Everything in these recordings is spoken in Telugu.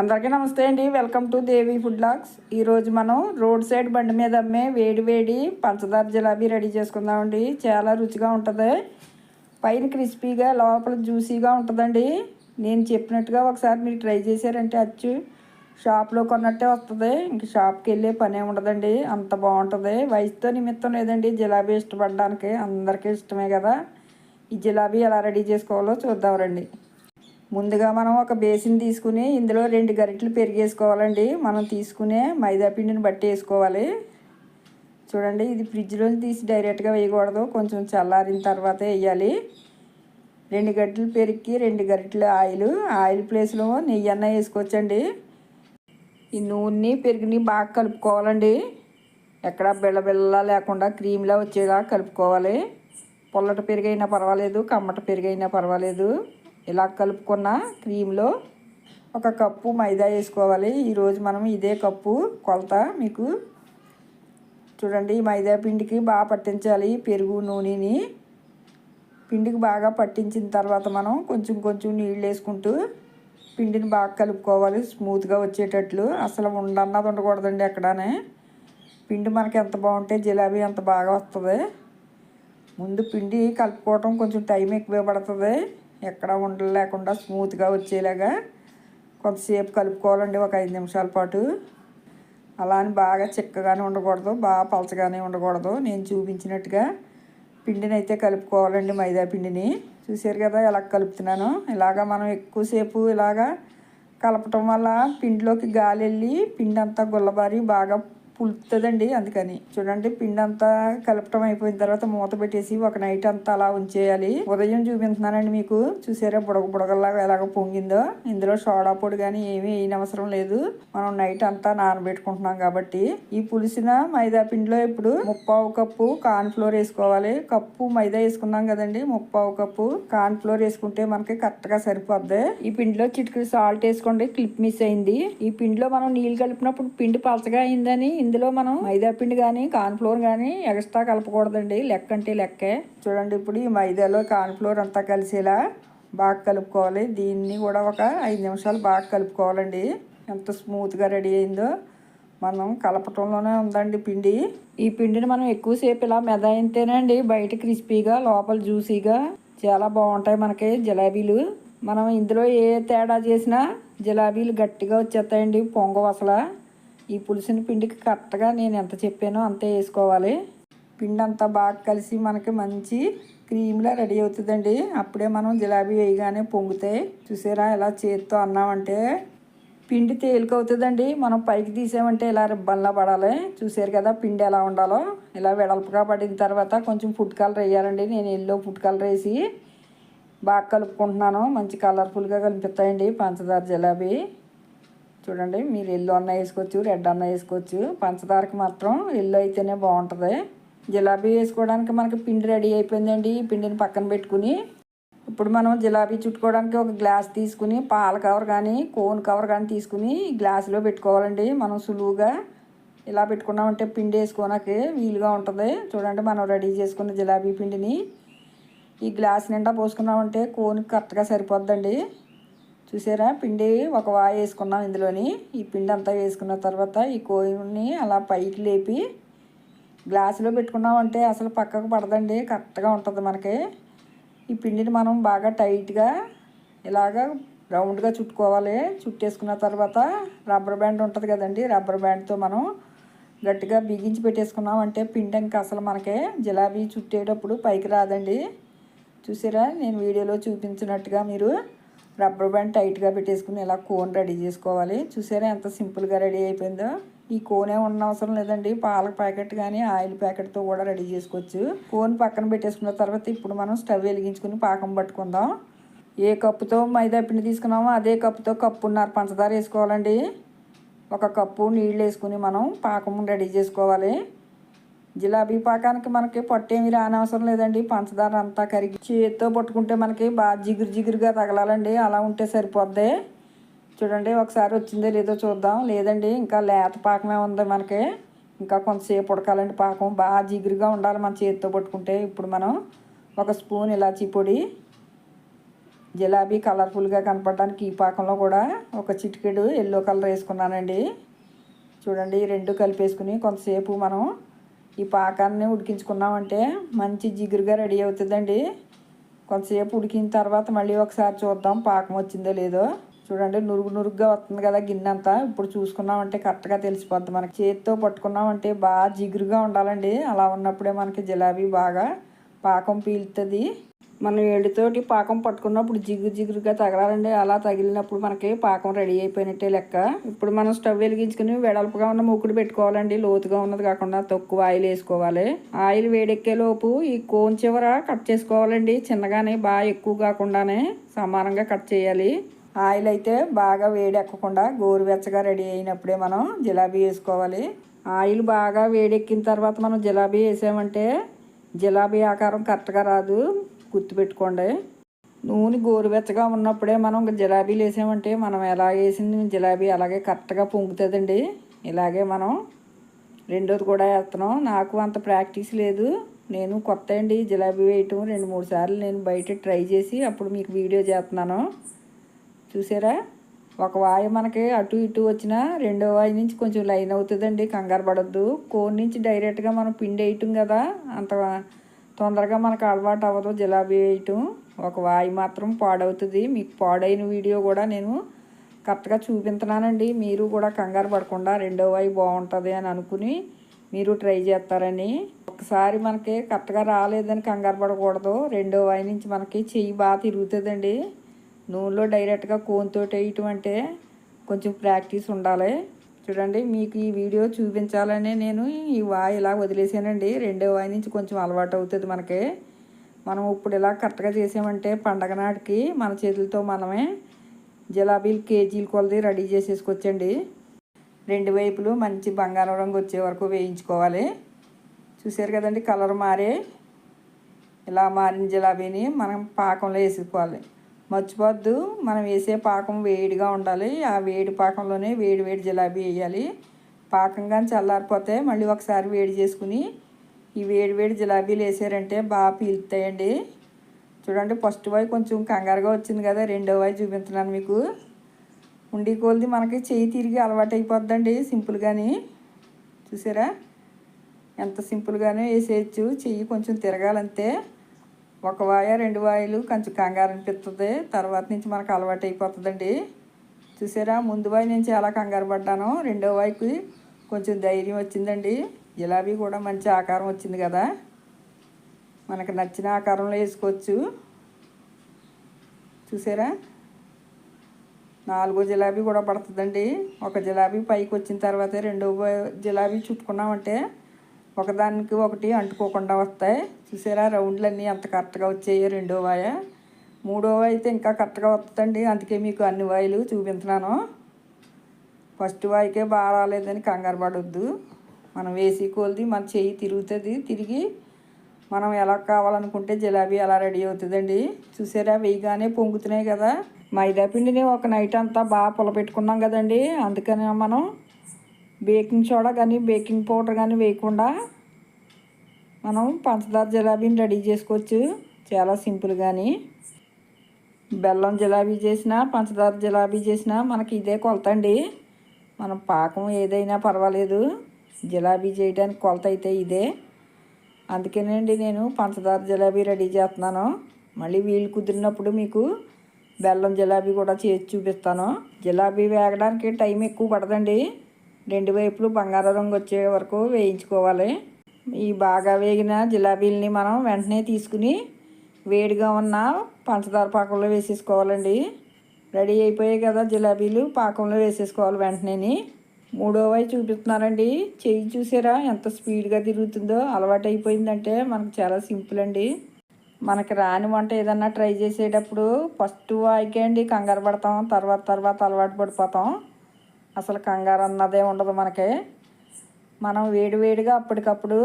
అందరికీ నమస్తే అండి. Welcome to Devi food logs ఈరోజు మనం రోడ్ సైడ్ బండి మీద అమ్మే వేడి వేడి పంచదార జిలాబీ రెడీ చేసుకుందామండి చాలా రుచిగా ఉంటుంది. పైన క్రిస్పీగా లోపల జ్యూసీగా ఉంటుందండి. నేను చెప్పినట్టుగా ఒకసారి మీరు ట్రై చేశారంటే అచ్చు. షాప్లో కొన్నట్టే వస్తుంది. ఇంక షాప్కి వెళ్ళే పనే ఉండదండి. అంత బాగుంటుంది. వయసుతో నిమిత్తం లేదండి జిలాబీ ఇష్టపడడానికి. అందరికీ ఇష్టమే కదా. ఈ జిలాబీ ఎలా రెడీ చేసుకోవాలో చూద్దాం రండి. ముందుగా మనం ఒక బేసిన్ తీసుకుని ఇందులో రెండు గరిటలు పెరిగేసుకోవాలండి. మనం తీసుకునే మైదా పిండిని బట్టి వేసుకోవాలి. చూడండి ఇది ఫ్రిడ్జ్లోంచి తీసి డైరెక్ట్గా వేయకూడదు. కొంచెం చల్లారిన తర్వాత వేయాలి. రెండు గరిటెలు పెరిగి రెండు గరిటెలు ఆయిల్. ఆయిల్ ప్లేస్లో నెయ్యి అన్న వేసుకోవచ్చండి. ఈ నూనె పెరుగుని బాగా కలుపుకోవాలండి. ఎక్కడ బిళ్ళ బిళ్ళ లేకుండా క్రీమ్లా వచ్చేలా కలుపుకోవాలి. పొల్లట పెరుగైనా పర్వాలేదు కమ్మట పెరుగైనా పర్వాలేదు. ఇలా కలుపుకున్న క్రీమ్లో ఒక కప్పు మైదా వేసుకోవాలి. ఈరోజు మనం ఇదే కప్పు కొలత మీకు చూడండి ఈ మైదా పిండికి బాగా పట్టించాలి పెరుగు నూనెని. పిండికి బాగా పట్టించిన తర్వాత మనం కొంచెం కొంచెం నీళ్ళు వేసుకుంటూ పిండిని బాగా కలుపుకోవాలి. స్మూత్గా వచ్చేటట్లు. అసలు ఉండన్నది ఉండకూడదండి ఎక్కడనే. పిండి మనకి ఎంత బాగుంటే జిలాబీ అంత బాగా వస్తుంది. ముందు పిండి కలుపుకోవటం కొంచెం టైం ఎక్కువ పడుతుంది. ఎక్కడ ఉండలు లేకుండా స్మూత్గా వచ్చేలాగా కొంతసేపు కలుపుకోవాలండి ఒక ఐదు నిమిషాల పాటు. అలా అని బాగా చిక్కగానే ఉండకూడదు బాగా పలచగానే ఉండకూడదు. నేను చూపించినట్టుగా పిండిని అయితే కలుపుకోవాలండి మైదా పిండిని. చూసారు కదా ఎలా కలుపుతున్నాను. ఇలాగా మనం ఎక్కువసేపు ఇలాగా కలపటం వల్ల పిండిలోకి గాలి వెళ్ళి పిండి అంతా గుల్లబారి బాగా పులుతుందండి అందుకని. చూడండి పిండి అంతా కలపటం అయిపోయిన తర్వాత మూత పెట్టేసి ఒక నైట్ అంతా అలా ఉంచేయాలి. ఉదయం చూపించున్నానండి మీకు. చూసారా బుడగ బుడగల్లాగా ఎలాగ పొంగిందో. ఇందులో సోడా పొడి కానీ ఏమీ అవసరం లేదు. మనం నైట్ అంతా నానబెట్టుకుంటున్నాం కాబట్టి. ఈ పులిసిన మైదా పిండిలో ఇప్పుడు ముప్పావు కప్పు కార్న్ ఫ్లోర్ వేసుకోవాలి. కప్పు మైదా వేసుకున్నాం కదండి ముప్పావు కప్పు కార్న్ ఫ్లోర్ వేసుకుంటే మనకి కరెక్ట్గా సరిపోద్ది. ఈ పిండిలో చిటికి సాల్ట్ వేసుకోండి క్లిప్ మిస్ అయింది. ఈ పిండిలో మనం నీళ్ళు కలిపినప్పుడు పిండి పలచగా అయిందని ఇందులో మనం మైదా పిండి కానీ కార్న్ఫ్లోర్ కానీ ఎక్స్ట్రా కలపకూడదండి. లెక్క అంటే లెక్కే. చూడండి ఇప్పుడు ఈ మైదాలో కార్న్ఫ్లోర్ అంతా కలిసేలా బాగా కలుపుకోవాలి. దీన్ని కూడా ఒక ఐదు నిమిషాలు బాగా కలుపుకోవాలండి. ఎంత స్మూత్గా రెడీ అయిందో మనం కలపటంలోనే ఉందండి పిండి. ఈ పిండిని మనం ఎక్కువసేపు ఇలా మెదాయితేనండి బయట క్రిస్పీగా లోపల జ్యూసీగా చాలా బాగుంటాయి మనకి జిలాబీలు. మనం ఇందులో ఏ తేడా చేసినా జిలాబీలు గట్టిగా వచ్చేస్తాయండి పొంగ అసలు ఈ పులిసిన పిండికి కరెక్ట్గా నేను ఎంత చెప్పానో అంతే వేసుకోవాలి. పిండి అంతా బాగా కలిసి మనకి మంచి క్రీమ్లా రెడీ అవుతుందండి. అప్పుడే మనం జిలాబీ వేయగానే పొంగుతాయి చూసారా ఇలా చేతితో అన్నామంటే పిండి తేలికవుతుందండి. మనం పైకి తీసామంటే ఇలా రిబ్బన్లా పడాలి. చూసారు కదా పిండి ఎలా ఉండాలో. ఇలా వెడల్పుగా పడిన తర్వాత కొంచెం ఫుడ్ కలర్ వేయాలండి. నేను ఎల్లో ఫుడ్ కలర్ వేసి బాగా కలుపుకుంటున్నాను. మంచి కలర్ఫుల్గా కనిపిస్తాయండి పంచదార జిలాబీ. చూడండి మీరు ఎల్లో అన్న వేసుకోవచ్చు రెడ్ అన్న వేసుకోవచ్చు. పంచదారకి మాత్రం ఎల్లో అయితేనే బాగుంటుంది. జిలాబీ వేసుకోవడానికి మనకి పిండి రెడీ అయిపోయిందండి. ఈ పిండిని పక్కన పెట్టుకుని ఇప్పుడు మనం జిలాబీ చుట్టుకోవడానికి ఒక గ్లాస్ తీసుకుని పాల కవర్ కానీ కోన్ కవర్ కానీ తీసుకుని గ్లాసులో పెట్టుకోవాలండి. మనం సులువుగా ఇలా పెట్టుకున్నామంటే పిండి వేసుకోనకి వీలుగా ఉంటుంది. చూడండి మనం రెడీ చేసుకున్న జిలాబీ పిండిని ఈ గ్లాస్ నిండా పోసుకున్నామంటే కోన్ కరెక్ట్గా సరిపోద్దండి. చూసారా? పిండి ఒక వా వేసుకున్నాం ఇందులోని. ఈ పిండి అంతా వేసుకున్న తర్వాత ఈ కోయిని అలా పైకి లేపి గ్లాసులో పెట్టుకున్నామంటే అసలు పక్కకు పడదండి. కరెక్ట్గా ఉంటుంది మనకి. ఈ పిండిని మనం బాగా టైట్గా ఇలాగ రౌండ్గా చుట్టుకోవాలి. చుట్టేసుకున్న తర్వాత రబ్బర్ బ్యాండ్ ఉంటుంది కదండి. రబ్బర్ బ్యాండ్తో మనం గట్టిగా బిగించి పెట్టేసుకున్నాం అంటే పిండి ఇంకా అసలు మనకి జిలాబీ చుట్టేటప్పుడు పైకి రాదండి. చూసారా? నేను వీడియోలో చూపించినట్టుగా మీరు రబ్బర్ బ్యాండ్ టైట్గా పెట్టేసుకుని ఇలా కోన్ రెడీ చేసుకోవాలి. చూసారా ఎంత సింపుల్గా రెడీ అయిపోయిందో. ఈ కోనే ఉన్న అవసరం లేదండి. పాల ప్యాకెట్ కానీ ఆయిల్ ప్యాకెట్తో కూడా రెడీ చేసుకోవచ్చు. కోన్ పక్కన పెట్టేసుకున్న తర్వాత ఇప్పుడు మనం స్టవ్ వెలిగించుకుని పాకం పట్టుకుందాం. ఏ కప్పుతో మైదా పిండి తీసుకున్నామో అదే కప్పుతో కప్పున్నర పంచదార వేసుకోవాలండి. ఒక కప్పు నీళ్ళు వేసుకుని మనం పాకం రెడీ చేసుకోవాలి. జిలాబీ పాకానికి మనకి పొట్టేమి రానవసరం లేదండి. పంచదార అంతా కరిగి చేతితో పట్టుకుంటే మనకి బాగా జిగురు జిగురుగా తగలాలండి. అలా ఉంటే సరిపోద్ది. చూడండి ఒకసారి వచ్చిందో లేదో చూద్దాం. లేదండి ఇంకా లేత పాకమే ఉంది మనకి. ఇంకా కొంతసేపు ఉడకాలండి పాకం. బాగా జిగురుగా ఉండాలి మన చేతితో పట్టుకుంటే. ఇప్పుడు మనం ఒక స్పూన్ ఇలాచీ పొడి జిలాబీ కలర్ఫుల్గా కనపడడానికి ఈ పాకంలో కూడా ఒక చిటికెడు ఎల్లో కలర్ వేసుకున్నానండి. చూడండి రెండు కలిపేసుకుని కొంతసేపు మనం ఈ పాకాన్ని ఉడికించుకున్నామంటే మంచి జిగురుగా రెడీ అవుతుందండి. కొంతసేపు ఉడికిన తర్వాత మళ్ళీ ఒకసారి చూద్దాం పాకం వచ్చిందో లేదో. చూడండి నురుగు నురుగ్గా వస్తుంది కదా గిన్నె అంతా ఇప్పుడు చూసుకున్నామంటే కరెక్ట్గా తెలిసిపోద్ది మనకి. చేతితో పట్టుకున్నామంటే బాగా జిగురుగా ఉండాలండి. అలా ఉన్నప్పుడే మనకి జిలాబీ బాగా పాకం పీలుతుంది. మనం ఏడుతోటి పాకం పట్టుకున్నప్పుడు జిగురు జిగురుగా తగలాలండి. అలా తగిలినప్పుడు మనకి పాకం రెడీ అయిపోయినట్టే లెక్క. ఇప్పుడు మనం స్టవ్ వెలిగించుకుని వెడల్పుగా ఉన్న మూకుడు పెట్టుకోవాలండి. లోతుగా ఉన్నది కాకుండా తక్కువ ఆయిల్ వేసుకోవాలి. ఆయిల్ వేడెక్కే లోపు ఈ కోన్ చివర కట్ చేసుకోవాలండి. చిన్నగానే బాగా ఎక్కువ కాకుండానే సమానంగా కట్ చేయాలి. ఆయిల్ అయితే బాగా వేడెక్కకుండా గోరువెచ్చగా రెడీ అయినప్పుడే మనం జిలాబీ వేసుకోవాలి. ఆయిల్ బాగా వేడెక్కిన తర్వాత మనం జిలాబీ వేసామంటే జిలాబీ ఆకారం కరెక్ట్గా రాదు. గుర్తుపెట్టుకోండి. నూనె గోరువెచ్చగా ఉన్నప్పుడే మనం జిలాబీలు వేసామంటే మనం ఎలా వేసింది? జిలాబీ అలాగే కరెక్ట్గా పొంగుతుందండి. ఇలాగే మనం రెండోది కూడా వేస్తున్నాం. నాకు అంత ప్రాక్టీస్ లేదు. నేను కొత్త అండి జిలాబీ వేయటం. రెండు మూడు సార్లు నేను బయట ట్రై చేసి అప్పుడు మీకు వీడియో చేస్తున్నాను. చూసారా? ఒక వాయి మనకి అటు ఇటు వచ్చిన రెండో వాయి నుంచి కొంచెం లైన్ అవుతుందండి. కంగారు పడద్దు. కోన్ నుంచి డైరెక్ట్గా మనం పిండి వేయటం కదా. అంత తొందరగా మనకు అలవాటు అవ్వదు. జిలాబీ వేయటం ఒక వాయి మాత్రం పాడవుతుంది. మీకు పాడైన వీడియో కూడా నేను కరెక్ట్గా చూపించున్నానండి మీరు కూడా కంగారు పడకుండా రెండో వాయి బాగుంటుంది అని అనుకుని మీరు ట్రై చేస్తారని. ఒకసారి మనకి కరెక్ట్గా రాలేదని కంగారు పడకూడదు. రెండో వాయి నుంచి మనకి చెయ్యి బాగా తిరుగుతుందండి. నూనెలో డైరెక్ట్గా కోన్తోటి వేయటం అంటే కొంచెం ప్రాక్టీస్ ఉండాలి. చూడండి మీకు ఈ వీడియో చూపించాలని నేను ఈ వాయి ఇలా వదిలేసానండి. రెండో వాయి నుంచి కొంచెం అలవాటు అవుతుంది మనకి. మనం ఇప్పుడు ఇలా కరెక్ట్గా చేసామంటే పండగ నాటికి మన చేతులతో మనమే జిలాబీలు కేజీలు కొలది రెడీ చేసేసుకొచ్చండి. రెండు వైపులు మంచి బంగారం రంగు వచ్చే వరకు వేయించుకోవాలి. చూసారు కదండి కలర్ మారే. ఇలా మారిన జిలాబీని మనం పాకంలో వేసుకోవాలి. మర్చిపోద్దు. మనం వేసే పాకం వేడిగా ఉండాలి. ఆ వేడి పాకంలోనే వేడి వేడి జిలాబీ వేయాలి. పాకం కానీ చల్లారిపోతే మళ్ళీ ఒకసారి వేడి చేసుకుని ఈ వేడి వేడి జిలాబీలు వేసారంటే బాగా పీలుతాయండి. చూడండి ఫస్ట్ వాయి కొంచెం కంగారుగా వచ్చింది కదా రెండో వాయి చూపించున్నాను మీకు. ఉండి కోల్ది మనకి చెయ్యి తిరిగి అలవాటు అయిపోద్దండి సింపుల్గాని చూసారా? ఎంత సింపుల్గానే వేసేయచ్చు. చెయ్యి కొంచెం తిరగాలంతే. ఒక వాయ రెండు వాయిలు కొంచెం కంగారు అనిపిస్తుంది తర్వాత నుంచి మనకు అలవాటు అయిపోతుందండి. చూసారా? ముందు వాయి నుంచి ఎలా కంగారు పడ్డాను రెండో వాయికి కొంచెం ధైర్యం వచ్చిందండి. జిలాబీ కూడా మంచి ఆకారం వచ్చింది కదా. మనకు నచ్చిన ఆకారంలో వేసుకోవచ్చు. చూసారా? నాలుగో జిలాబీ కూడా పడుతుందండి. ఒక జిలాబీ పైకి వచ్చిన తర్వాత రెండో జిలాబీ చుట్టుకున్నామంటే ఒకదానికి ఒకటి అంటుకోకుండా వస్తాయి. చూసారా? రౌండ్లన్నీ అంత కరెక్ట్గా వచ్చాయో. రెండో వాయ. మూడో అయితే ఇంకా కరెక్ట్గా వస్తుందండి. అందుకే మీకు అన్ని వాయిలు చూపించినాను. ఫస్ట్ వాయికే బాగా రాలేదని కంగారు పడొద్దు. మనం వేసి కోల్ది మన చెయ్యి తిరుగుతుంది. తిరిగి మనం ఎలా కావాలనుకుంటే జిలాబీ ఎలా రెడీ అవుతుందండి. చూసారా? వేయగానే పొంగుతున్నాయి కదా. మైదా పిండిని ఒక నైట్ అంతా బాగా పులపెట్టుకున్నాం కదండి. అందుకని మనం బేకింగ్ సోడా కానీ బేకింగ్ పౌడర్ కానీ వేయకుండా మనం పంచదార జిలాబీని రెడీ చేసుకోవచ్చు. చాలా సింపుల్ కానీ బెల్లం జిలాబీ చేసినా పంచదార జిలాబీ చేసినా మనకి ఇదే కొలత అండి. మనం పాకం ఏదైనా పర్వాలేదు. జిలాబీ చేయడానికి కొలత అయితే ఇదే. అందుకేనండి నేను పంచదార జిలాబీ రెడీ చేస్తున్నాను. మళ్ళీ వీలు కుదిరినప్పుడు మీకు బెల్లం జిలాబీ కూడా చేసి చూపిస్తాను. జిలాబీ వేగడానికి టైం ఎక్కువ పడదండి. రెండు వైపులు బంగారు రంగు వచ్చే వరకు వేయించుకోవాలి. ఈ బాగా వేగిన జిలాబీలని మనం వెంటనే తీసుకుని వేడిగా ఉన్న పంచదార పాకంలో వేసేసుకోవాలండి. రెడీ అయిపోయాయి కదా జిలాబీలు పాకంలో వేసేసుకోవాలి వెంటనే మూడో వైపు చూపిస్తున్నారండి. చెయ్యి చూసారా ఎంత స్పీడ్గా తిరుగుతుందో అలవాటు అయిపోయిందంటే మనకు చాలా సింపుల్ అండి. మనకి రాని వంట ఏదన్నా ట్రై చేసేటప్పుడు ఫస్ట్ వాయికే అండి కంగారు పడతాం తర్వాత తర్వాత అలవాటు పడిపోతాం. అసలు కంగారు అన్నదే ఉండదు మనకి. మనం వేడివేడిగా అప్పటికప్పుడు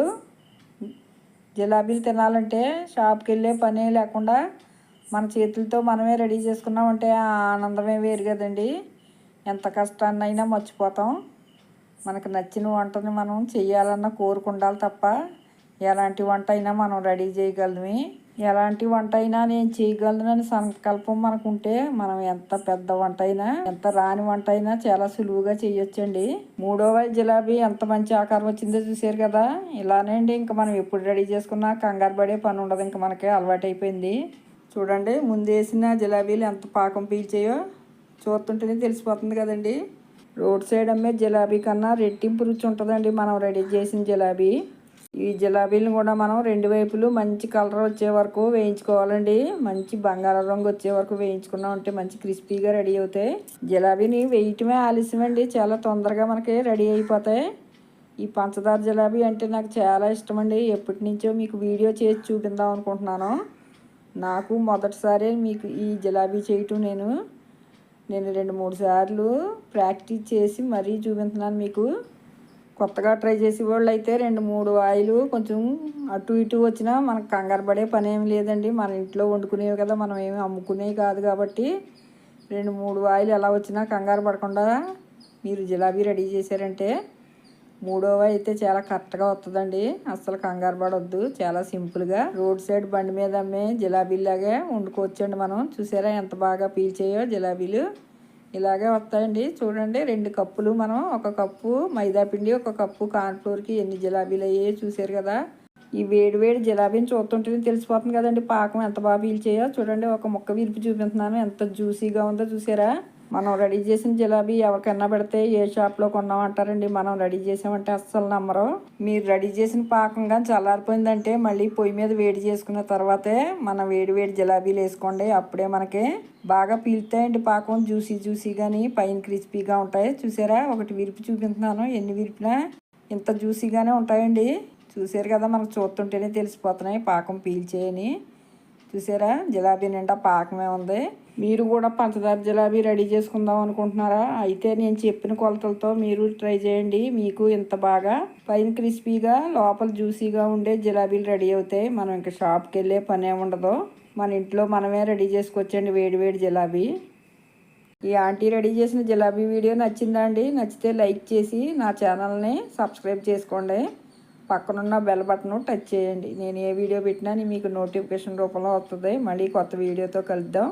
జిలాబీలు తినాలంటే షాప్కి వెళ్ళే పనే లేకుండా మన చేతులతో మనమే రెడీ చేసుకున్నామంటే ఆ ఆనందమే వేరు కదండి. ఎంత కష్టాన్నైనా మర్చిపోతాం. మనకు నచ్చిన వంటని మనం చేయాలన్న కోరుకుండాలి తప్ప ఎలాంటి వంట అయినా మనం రెడీ చేయగలమే. ఎలాంటి వంట అయినా నేను చేయగలనని సంకల్పం మనకు ఉంటే మనం ఎంత పెద్ద వంట అయినా ఎంత రాని వంట అయినా చాలా సులువుగా చేయొచ్చండి. మూడవ జిలాబీ ఎంత మంచి ఆకారం వచ్చిందో చూసారు కదా. ఇలానే అండి ఇంకా మనం ఎప్పుడు రెడీ చేసుకున్నా కంగారు పడే పని ఉండదు ఇంకా మనకి అలవాటు అయిపోయింది చూడండి ముందు వేసిన జిలాబీలు ఎంత పాకం పీల్చాయో చూస్తుంటేనే తెలిసిపోతుంది కదండి. రోడ్ సైడ్ అమ్మే జిలాబీ కన్నా రెట్టింపు రుచి ఉంటుందండి మనం రెడీ చేసిన జిలాబీ. ఈ జిలాబీలను కూడా మనం రెండు వైపులు మంచి కలర్ వచ్చే వరకు వేయించుకోవాలండి. మంచి బంగారం రంగు వచ్చే వరకు వేయించుకున్నాం అంటే మంచి క్రిస్పీగా రెడీ అవుతాయి. జిలాబీని వేయటమే ఆలస్యం అండి. చాలా తొందరగా మనకి రెడీ అయిపోతాయి. ఈ పంచదార జిలాబీ అంటే నాకు చాలా ఇష్టం అండి. ఎప్పటి నుంచో మీకు వీడియో చేసి చూపిందాం అనుకుంటున్నాను. నాకు మొదటిసారి మీకు ఈ జిలాబీ చేయటం నేను. నేను రెండు మూడు సార్లు ప్రాక్టీస్ చేసి మరీ చూపించున్నాను మీకు. కొత్తగా ట్రై చేసే వాళ్ళు అయితే రెండు మూడు ఆయిలు కొంచెం అటు ఇటు వచ్చినా మనకు కంగారు పడే పని ఏమి లేదండి. మన ఇంట్లో వండుకునేవి కదా మనం ఏమి అమ్ముకునేవి కాదు కాబట్టి రెండు మూడు ఆయిలు ఎలా వచ్చినా కంగారు పడకుండా మీరు జిలాబీ రెడీ చేశారంటే మూడవ అయితే చాలా కరెక్ట్గా వస్తుందండి. అస్సలు కంగారు పడవద్దు చాలా సింపుల్గా రోడ్ సైడ్ బండి మీద అమ్మే జిలాబీలాగే వండుకోవచ్చండి మనం. చూసారా ఎంత బాగా పీల్చేయో జిలాబీలు. ఇలాగే వస్తాయండి. చూడండి రెండు కప్పులు మనం ఒక కప్పు మైదా పిండి ఒక కప్పు కార్న్ఫ్లోర్కి ఎన్ని జిలాబీలు అయ్యాయో చూసారు కదా. ఈ వేడి వేడి జిలాబీని చూస్తుంటేనే తెలిసిపోతుంది కదండి పాకం ఎంత బాగా పీల్చేయో చూడండి ఒక ముక్క విరిపి చూపిస్తున్నాను. ఎంత జ్యూసీగా ఉందో చూసారా మనం రెడీ చేసిన జిలాబీ ఎవరికైనా పెడితే ఏ షాప్లో కొన్నామంటారండి? మనం రెడీ చేసామంటే అస్సలు నమ్మరు. మీరు రెడీ చేసిన పాకం కానీ చల్లారిపోయిందంటే మళ్ళీ పొయ్యి మీద వేడి చేసుకున్న తర్వాతే మనం వేడి వేడి జిలాబీలు వేసుకోండి. అప్పుడే మనకి బాగా పీలుతాయండి పాకం. జ్యూసీ జ్యూసీ కానీ పైన క్రిస్పీగా ఉంటాయి. చూసారా? ఒకటి విరిపి చూపిస్తున్నాను. ఎన్ని విరిపినా ఇంత జ్యూసీగానే ఉంటాయండి. చూసారు కదా మనకు చూస్తుంటేనే తెలిసిపోతున్నాయి. పాకం పీల్చేయని. చూసారా? జిలాబీ నిండా పాకమే ఉంది. మీరు కూడా పంచదార జిలాబీ రెడీ చేసుకుందాం అనుకుంటున్నారా? అయితే నేను చెప్పిన కొలతలతో మీరు ట్రై చేయండి. మీకు ఇంత బాగా పైన క్రిస్పీగా లోపల జ్యూసీగా ఉండే జిలాబీలు రెడీ అవుతాయి. మనం ఇంకా షాప్కి వెళ్ళే పనే ఉండదు. మన ఇంట్లో మనమే రెడీ చేసుకోవచ్చండి వేడి వేడి జిలాబీ. ఈ ఆంటీ రెడీ చేసిన జిలాబీ వీడియో నచ్చిందా అండి? నచ్చితే లైక్ చేసి నా ఛానల్ని సబ్స్క్రైబ్ చేసుకోండి. పక్కనున్న బెల్ బటన్ టచ్ చేయండి. నేను ఏ వీడియో పెట్టినా మీకు నోటిఫికేషన్ రూపంలో వస్తుంది. మళ్ళీ కొత్త వీడియోతో కలుద్దాం.